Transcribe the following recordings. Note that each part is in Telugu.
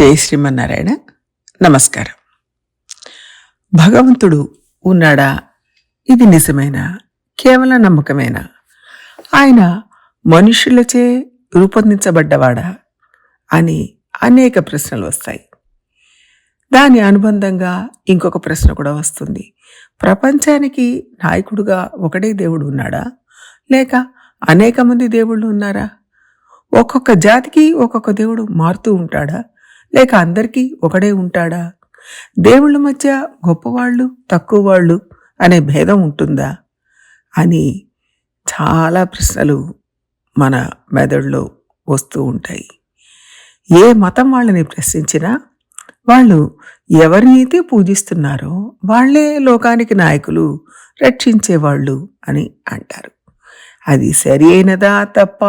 జై శ్రీమన్నారాయణ. నమస్కారం. భగవంతుడు ఉన్నాడా? ఇది నిజమైన? కేవలం నమ్మకమేనా? ఆయన మనుషులచే రూపొందించబడ్డవాడా? అని అనేక ప్రశ్నలు వస్తాయి. దాని అనుబంధంగా ఇంకొక ప్రశ్న కూడా వస్తుంది. ప్రపంచానికి నాయకుడుగా ఒకడే దేవుడు ఉన్నాడా? లేక అనేక మంది దేవుళ్ళు ఉన్నారా? ఒక్కొక్క జాతికి ఒక్కొక్క దేవుడు మారుతూ ఉంటాడా? లేక అందరికీ ఒకడే ఉంటాడా? దేవుళ్ళ మధ్య గొప్పవాళ్ళు తక్కువ వాళ్ళు అనే భేదం ఉంటుందా? అని చాలా ప్రశ్నలు మన మెదడులో వస్తూ ఉంటాయి. ఏ మతం వాళ్ళని ప్రశ్నించినా వాళ్ళు ఎవరినైతే పూజిస్తున్నారో వాళ్ళే లోకానికి నాయకులు రక్షించేవాళ్ళు అని అంటారు. అది సరి అయినదా తప్ప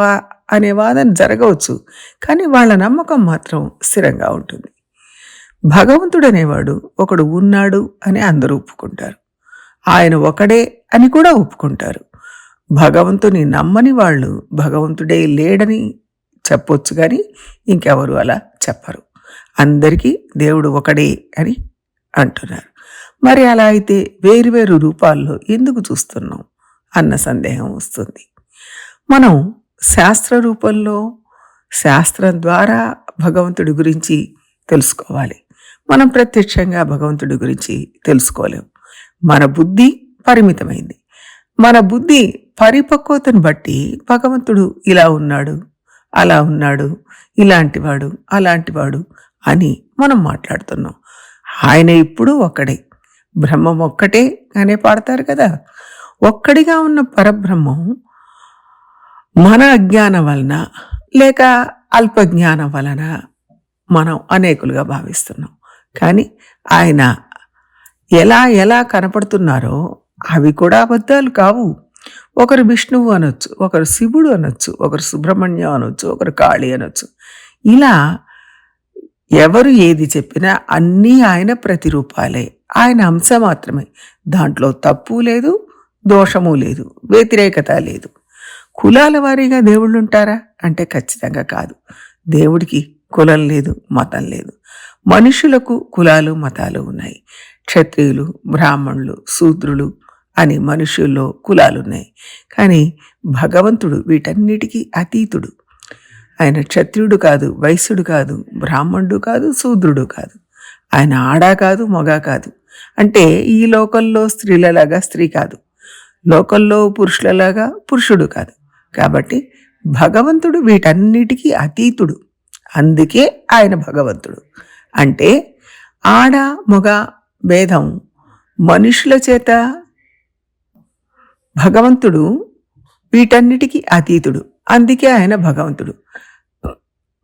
అనే వాదన జరగవచ్చు కానీ వాళ్ళ నమ్మకం మాత్రం స్థిరంగా ఉంటుంది. భగవంతుడు అనేవాడు ఒకడు ఉన్నాడు అని అందరూ ఒప్పుకుంటారు. ఆయన ఒకడే అని కూడా ఒప్పుకుంటారు. భగవంతుని నమ్మని వాళ్ళు భగవంతుడే లేడని చెప్పొచ్చు కానీ ఇంకెవరు అలా చెప్పరు. అందరికీ దేవుడు ఒకడే అని అంటున్నారు. మరి అలా అయితే వేరువేరు రూపాల్లో ఎందుకు చూస్తున్నాం? అన్న సందేహం వస్తుంది. మనం శాస్త్ర రూపంలో శాస్త్రం ద్వారా భగవంతుడి గురించి తెలుసుకోవాలి. మనం ప్రత్యక్షంగా భగవంతుడి గురించి తెలుసుకోలేం. మన బుద్ధి పరిమితమైంది. మన బుద్ధి పరిపక్వతను బట్టి భగవంతుడు ఇలా ఉన్నాడు అలా ఉన్నాడు ఇలాంటివాడు అలాంటివాడు అని మనం మాట్లాడుతున్నాం. ఆయన ఇప్పుడు ఒక్కడే. బ్రహ్మం ఒక్కటే అనే పాడతారు కదా. ఒక్కడిగా ఉన్న పరబ్రహ్మం మన అజ్ఞానం వలన లేక అల్పజ్ఞానం వలన మనం అనేకులుగా భావిస్తున్నాం. కానీ ఆయన ఎలా ఎలా కనపడుతున్నారో అవి కూడా అబద్ధాలు కావు. ఒకరు విష్ణువు అనొచ్చు ఒకరు శివుడు అనొచ్చు ఒకరు సుబ్రహ్మణ్యం అనొచ్చు ఒకరు కాళి అనొచ్చు. ఇలా ఎవరు ఏది చెప్పినా అన్నీ ఆయన ప్రతిరూపాలే. ఆయన అంశ మాత్రమే. దాంట్లో తప్పు లేదు దోషము లేదు వ్యతిరేకత లేదు. కులాల వారీగా దేవుళ్ళు ఉంటారా? అంటే ఖచ్చితంగా కాదు. దేవుడికి కులం లేదు మతం లేదు. మనుషులకు కులాలు మతాలు ఉన్నాయి. క్షత్రియులు బ్రాహ్మణులు శూద్రులు అని మనుషుల్లో కులాలు ఉన్నాయి. కానీ భగవంతుడు వీటన్నిటికీ అతీతుడు. ఆయన క్షత్రియుడు కాదు వైశ్యుడు కాదు బ్రాహ్మణుడు కాదు శూద్రుడు కాదు. ఆయన ఆడా కాదు మగ కాదు. అంటే ఈ లోకంలో స్త్రీలలాగా స్త్రీ కాదు. లోకంలో పురుషులలాగా పురుషుడు కాదు. కాబట్టి భగవంతుడు వీటన్నిటికీ అతీతుడు. అందుకే ఆయన భగవంతుడు. అంటే ఆడ మొగ భేదం మనుషుల చేత భగవంతుడు వీటన్నిటికీ అతీతుడు. అందుకే ఆయన భగవంతుడు.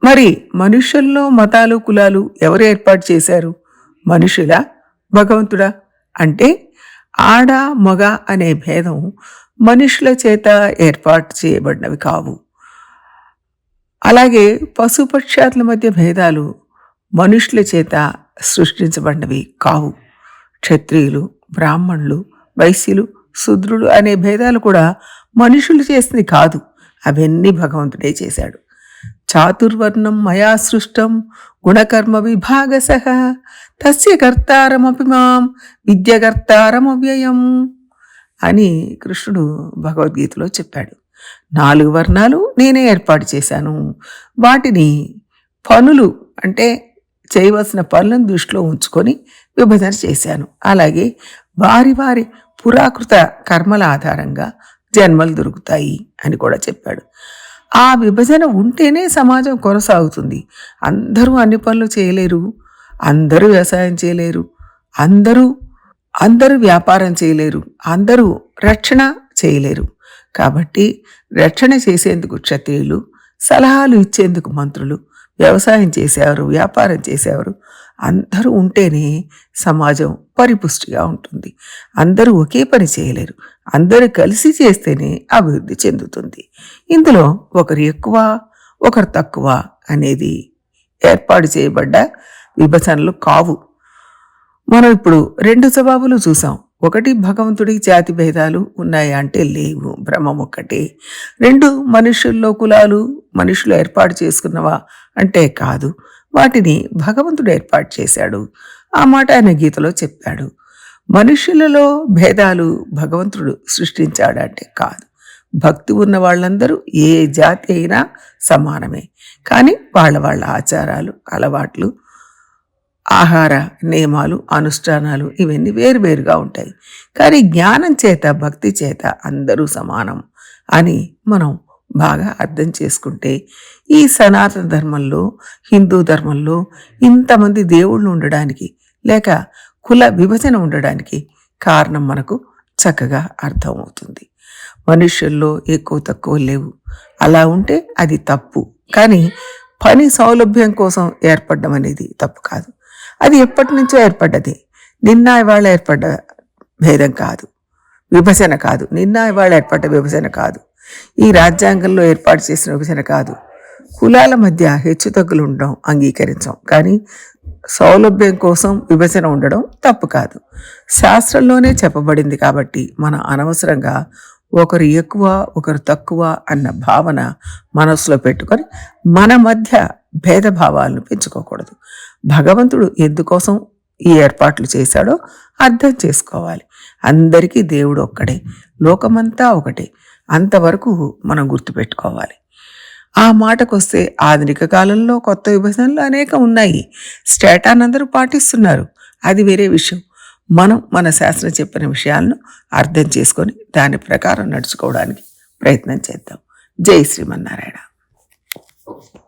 మరి మనుషుల్లో మతాలు కులాలు ఎవరు ఏర్పాటు చేశారు? మనుషుల భగవంతుడా? అంటే ఆడ మగ అనే భేదం మనుషుల చేత ఏర్పాటు చేయబడినవి కావు. అలాగే పశుపక్షాతుల మధ్య భేదాలు మనుషుల చేత సృష్టించబడినవి కావు. క్షత్రియులు బ్రాహ్మణులు వైశ్యులు శూద్రులు అనే భేదాలు కూడా మనుషులు చేసింది కాదు. అవన్నీ భగవంతుడే చేశాడు. చాతుర్వర్ణం మయా సృష్టం గుణకర్మ విభాగస తస్య కర్తారమపి మాం విద్యకర్తారమవ్యయం. అని కృష్ణుడు భగవద్గీతలో చెప్పాడు. నాలుగు వర్ణాలు నేనే ఏర్పాటు చేశాను. వాటిని పనులు అంటే చేయవలసిన పనులను దృష్టిలో ఉంచుకొని విభజన చేశాను. అలాగే వారి వారి పురాకృత కర్మల ఆధారంగా జన్మలు దొరుకుతాయి అని కూడా చెప్పాడు. ఆ విభజన ఉంటేనే సమాజం కొనసాగుతుంది. అందరూ అన్ని పనులు చేయలేరు. అందరూ వ్యవసాయం చేయలేరు. అందరూ అందరూ వ్యాపారం చేయలేరు అందరూ రక్షణ చేయలేరు. కాబట్టి రక్షణ చేసేందుకు క్షత్రియులు సలహాలు ఇచ్చేందుకు మంత్రులు వ్యవసాయం చేసేవారు వ్యాపారం చేసేవారు అందరూ ఉంటేనే సమాజం పరిపుష్టిగా ఉంటుంది. అందరూ ఒకే పని చేయలేరు అందరూ కలిసి చేస్తేనే అభివృద్ధి చెందుతుంది. ఇందులో ఒకరు ఎక్కువ ఒకరు తక్కువ అనేది ఏర్పాటు చేయబడ్డ విభజనలు కావు. మనం ఇప్పుడు రెండు జవాబులు చూసాం. ఒకటి భగవంతుడికి జాతి భేదాలు ఉన్నాయా అంటే లేవు. బ్రహ్మం ఒక్కటే. రెండు మనుషుల్లో కులాలు మనుషులు ఏర్పాటు చేసుకున్నవా అంటే కాదు. వాటిని భగవంతుడు ఏర్పాటు చేశాడు. ఆ మాట ఆయన గీతలో చెప్పాడు. మనుషులలో భేదాలు భగవంతుడు సృష్టించాడంటే కాదు. భక్తి ఉన్న వాళ్ళందరూ ఏ జాతి అయినా సమానమే. కానీ వాళ్ళ వాళ్ళ ఆచారాలు అలవాట్లు ఆహార నియమాలు అనుష్ఠానాలు ఇవన్నీ వేరువేరుగా ఉంటాయి. కానీ జ్ఞానం చేత భక్తి చేత అందరూ సమానం అని మనం బాగా అర్థం చేసుకుంటే ఈ సనాతన ధర్మంలో హిందూ ధర్మంలో ఇంతమంది దేవుళ్ళు ఉండడానికి లేక కుల విభజన ఉండడానికి కారణం మనకు చక్కగా అర్థమవుతుంది. మనుషుల్లో ఎక్కువ తక్కువ లేవు. అలా ఉంటే అది తప్పు. కానీ పని సౌలభ్యం కోసం ఏర్పడడం అనేది తప్పు కాదు. అది ఎప్పటి నుంచో ఏర్పడ్డది. నిన్న ఇవాళ ఏర్పడ్డ భేదం కాదు. విభజన కాదు. నిన్న ఇవాళ ఏర్పడ్డ విభజన కాదు. ఈ రాజ్యాంగంలో ఏర్పాటు చేసిన విభజన కాదు. కులాల మధ్య హెచ్చుతగ్గులు ఉండడం అంగీకరించాం. కానీ సౌలభ్యం కోసం విభజన ఉండడం తప్పు కాదు. శాస్త్రంలోనే చెప్పబడింది కాబట్టి మన అనవసరంగా ఒకరు ఎక్కువ ఒకరు తక్కువ అన్న భావన మనసులో పెట్టుకొని మన మధ్య భేదభావాలను పెంచుకోకూడదు. భగవంతుడు ఎందుకోసం ఈ ఏర్పాట్లు చేశాడో అర్థం చేసుకోవాలి. అందరికీ దేవుడు ఒక్కడే లోకమంతా ఒకటే. అంతవరకు మనం గుర్తుపెట్టుకోవాలి. ఆ మాటకొస్తే ఆధునిక కాలంలో కొత్త విభజనలు అనేక ఉన్నాయి. స్టేటాన్ అందరూ పాటిస్తున్నారు. అది వేరే విషయం. మనం మన శాస్త్రం చెప్పిన విషయాలను అర్థం చేసుకొని దాని ప్రకారం నడుచుకోవడానికి ప్రయత్నం చేద్దాం. జై శ్రీమన్నారాయణ.